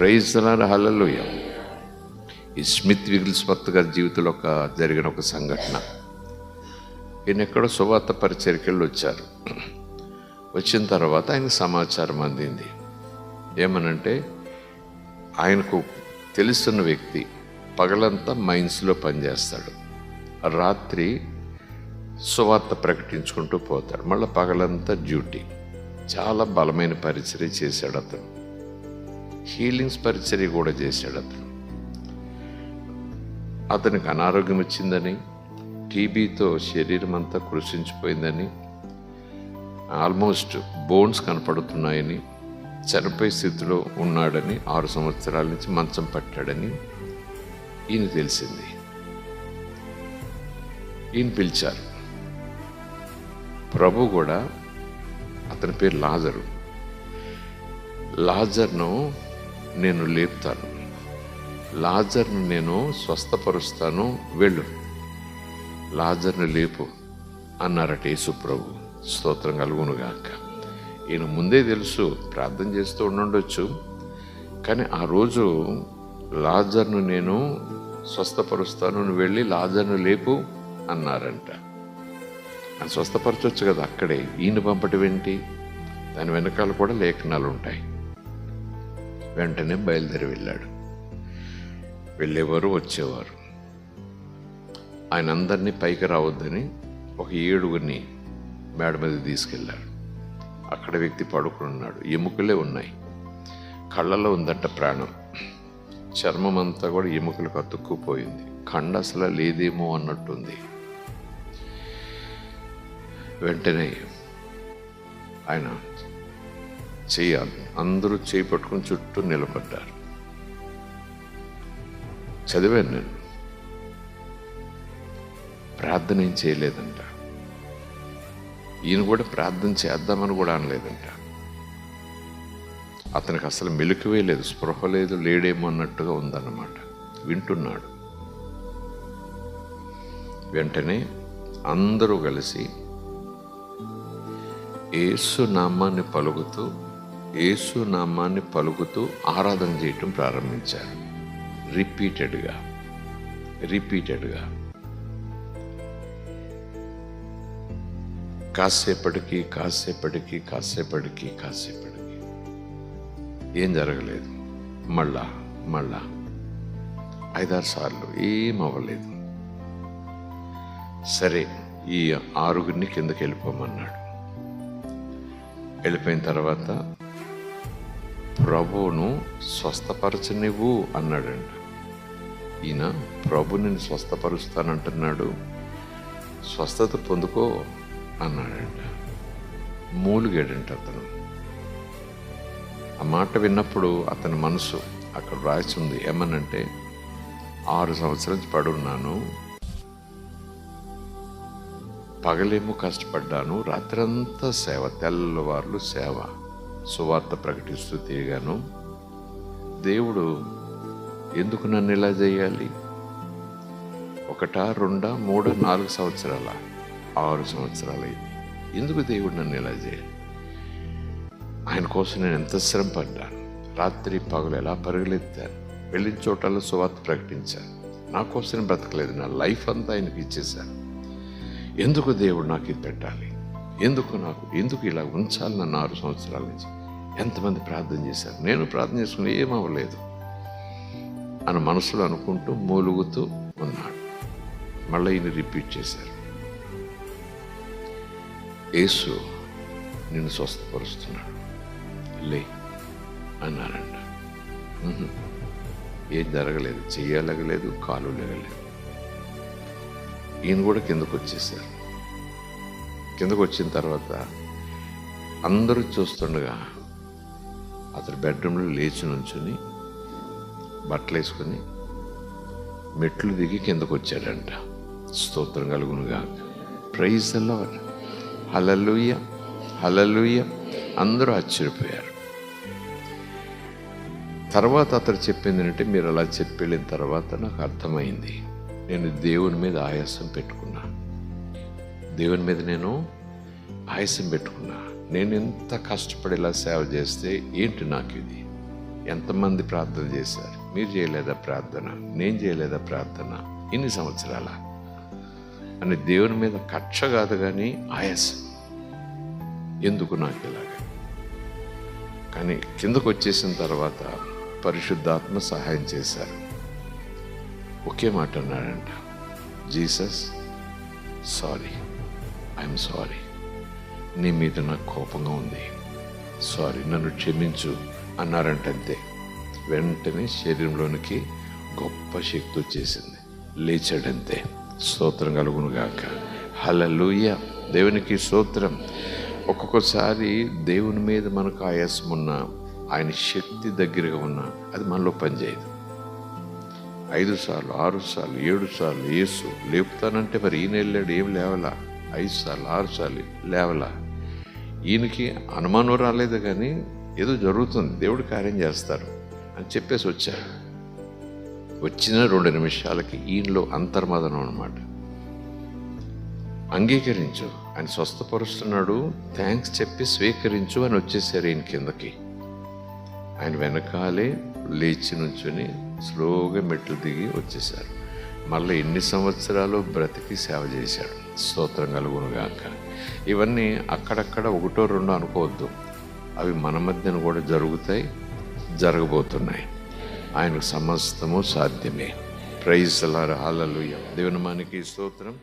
Praise హల్లలోయ. ఈ Smith విగిల్స్మత్ గారి జీవితంలో ఒక జరిగిన ఒక సంఘటన. ఈయన ఎక్కడో సువార్త పరిచరికెళ్ళి వచ్చారు. వచ్చిన తర్వాత ఆయనకు సమాచారం అందింది. ఏమనంటే ఆయనకు తెలుస్తున్న వ్యక్తి పగలంతా మైన్స్లో పనిచేస్తాడు. రాత్రి సువార్త ప్రకటించుకుంటూ పోతాడు. మళ్ళీ పగలంతా డ్యూటీ. చాలా బలమైన పరిచర్య చేశాడు అతను. హీలింగ్స్ పరిచర్య కూడా చేశాడు అతను. అతనికి అనారోగ్యం వచ్చిందని టీబీతో శరీరం అంతా కృషించిపోయిందని ఆల్మోస్ట్ బోన్స్ కనపడుతున్నాయని చనిపోయే స్థితిలో ఉన్నాడని ఆరు సంవత్సరాల నుంచి మంచం పట్టాడని ఈయన తెలిసింది. ఈయన పిలిచారు. ప్రభు కూడా అతని పేరు లాజరు. లాజర్ను నేను లేపుతాను. లాజర్ను నేను స్వస్థపరుస్తాను వెళ్ళు. లాజర్ను లేపు అన్నారట యేసుప్రభు స్తోత్రం కలుగునుగాక. ఈయన ముందే తెలుసు ప్రార్థన చేస్తూ ఉండుండొచ్చు. కానీ ఆ రోజు లాజర్ను నేను స్వస్థపరుస్తాను నువ్వు వెళ్ళి లాజర్ను లేపు అన్నారంట. అని స్వస్థపరచవచ్చు కదా అక్కడే. ఈయన పంపటం ఏంటి? దాని వెనకాల కూడా లేఖనాలు ఉంటాయి వెంటనే బయలుదేరి వెళ్ళాడు. వెళ్ళేవారు వచ్చేవారు. ఆయన అందరినీ పైకి రావద్దని ఒక ఏడుగురిని మేడ మీద తీసుకెళ్ళాడు. అక్కడ వ్యక్తి పడుకుని ఉన్నాడు ఎముకలే ఉన్నాయి. కళ్ళలో ఉందట ప్రాణం. చర్మం అంతా కూడా ఎముకలకు అతుక్కుపోయింది. కండ అసలు లేదేమో అన్నట్టుంది. వెంటనే ఆయన చేయాలి. అందరూ చేయి పట్టుకుని చుట్టూ నిలబడ్డారు. చదివాను నేను. ప్రార్థన ఏం చేయలేదంట. ఈయన కూడా ప్రార్థన చేద్దామని కూడా అనలేదంట. అతనికి అసలు మెలుకువే లేదు. స్పృహ లేదు లేడేమో అన్నట్టుగా ఉందన్నమాట. వింటున్నాడు. వెంటనే అందరూ కలిసి ఏసు నామాన్ని పలుకుతూ యేసు నామాన్ని పలుకుతూ ఆరాధన చేయటం ప్రారంభించారు. రిపీటెడ్గా రిపీటెడ్గా. కాసేపటికి కాసేపటికి కాసేపటికి కాసేపటికి. ఏం జరగలేదు. మళ్ళా మళ్ళా. ఐదారు సార్లు ఏం అవ్వలేదు. సరే ఈ ఆరుగురిని కిందకి వెళ్ళిపోమన్నాడు. వెళ్ళిపోయిన తర్వాత ప్రభువును స్వస్థపరచనివ్వు అన్నాడంట. ఈయన ప్రభు నేను స్వస్థపరుస్తానంటున్నాడు. స్వస్థత పొందుకో అన్నాడంట. మూలిగాడంట అతను. ఆ మాట విన్నప్పుడు అతని మనసు అక్కడ రాసి ఉంది. ఏమనంటే ఆరు సంవత్సరాలు పడున్నాను. పగలేమో కష్టపడ్డాను. రాత్రంతా సేవ తెల్లవార్లు సేవ. సువార్త ప్రకటిస్తూ తిరిగాను. దేవుడు ఎందుకు నన్ను ఇలా చేయాలి? ఒకటా రెండా మూడు నాలుగు సంవత్సరాల ఆరు సంవత్సరాలు ఎందుకు దేవుడు నన్ను ఇలా చేయాలి? ఆయన కోసం నేను ఎంత శ్రమ పడ్డాను. రాత్రి పగలు ఎలా పరుగులెత్తాను వెళ్ళిన చోటల్లో సువార్త ప్రకటించాను. నా కోసం నేను బ్రతకలేదు. నా లైఫ్ అంతా ఆయనకి ఇచ్చేశాను. ఎందుకు దేవుడు నాకు ఇది పెట్టాలి? ఎందుకు నాకు? ఎందుకు ఇలా ఉంచాలి నన్ను ఆరు సంవత్సరాల నుంచి? ఎంతమంది ప్రార్థన చేశారు? నేను ప్రార్థన చేసుకుని ఏమవ్వలేదు అని మనసులో అనుకుంటూ మూలుగుతూ ఉన్నాడు. మళ్ళీ ఈయన రిపీట్ చేశారు. యేసు నిన్ను స్వస్థపరుస్తున్నాడు. లే అన్నారంట. ఏం జరగలేదు. చెయ్యలగలేదు కాలు లేగలేదు ఈయన కూడా కిందకు వచ్చేసారు కిందకు వచ్చిన తర్వాత అందరూ చూస్తుండగా అతను బెడ్రూమ్లో లేచి నుంచుని బట్టలు వేసుకొని మెట్లు దిగి కిందకు వచ్చాడంట. స్తోత్రం కలుగునుగా ప్రైజ్ లార్డ్ హలలుయ్య హలలుయ్య అందరూ ఆశ్చర్యపోయారు. తర్వాత అతడు చెప్పింది ఏంటంటే మీరు అలా చెప్పి వెళ్ళిన తర్వాత నాకు అర్థమైంది. నేను దేవుని మీద ఆయాసం పెట్టుకున్నాను. దేవుని మీద నేను ఆయాసం పెట్టుకున్నా. నేను ఎంత కష్టపడి ఇలా సేవ చేస్తే ఏంటి నాకు ఇది? ఎంతమంది ప్రార్థన చేశారు? మీరు చేయలేదా ప్రార్థన? నేను చేయలేదా ప్రార్థన? ఇన్ని సంవత్సరాల. అని దేవుని మీద కక్ష కాదు కానీ ఆయాసం. ఎందుకు నాకు ఇలాగ? కానీ కిందకు వచ్చేసిన తర్వాత పరిశుద్ధాత్మ సహాయం చేశారు. ఒకే మాట అన్నాడంట. Jesus sorry. ఐఎమ్ సారీ నీ మీద నాకు కోపంగా ఉంది. సారీ నన్ను క్షమించు అన్నారంటే అంతే వెంటనే శరీరంలోనికి గొప్ప శక్తి వచ్చేసింది. లేచాడంతే. స్తోత్రం కలుగును గాక హలలుయ దేవునికి స్తోత్రం. ఒక్కొక్కసారి దేవుని మీద మనకు ఆయాసం ఉన్న ఆయన శక్తి దగ్గరగా ఉన్న అది మనలో పనిచేయదు. ఐదు సార్లు ఆరు సార్లు ఏడు సార్లు ఏసు లేపుతానంటే మరి ఈయన వెళ్ళాడు ఏం లేవలా? ఐదు సార్లు ఆరు సార్లు లేవలా. ఈయనకి అనుమానం రాలేదు కానీ ఏదో జరుగుతుంది దేవుడు కార్యం చేస్తారు అని చెప్పేసి వచ్చారు వచ్చిన రెండు నిమిషాలకి ఈయనలో అంతర్మదనం అనమాట అంగీకరించు ఆయన స్వస్థపరుస్తున్నాడు థ్యాంక్స్ చెప్పి స్వీకరించు అని వచ్చేసారు ఈయన కిందకి. ఆయన వెనకాలే లేచి నుంచుని స్లోగా మెట్లు దిగి వచ్చేసారు. మళ్ళీ ఎన్ని సంవత్సరాలు బ్రతికి సేవ చేశాడు. స్తోత్రం కలుగునుగాక ఇవన్నీ అక్కడక్కడ ఒకటో రెండో అనుకోవద్దు. అవి మన మధ్యన కూడా జరుగుతాయి జరగబోతున్నాయి. ఆయనకు సమస్తము సాధ్యమే. ప్రైజ్ అలా హాలలు దేవుని మనకి స్తోత్రం.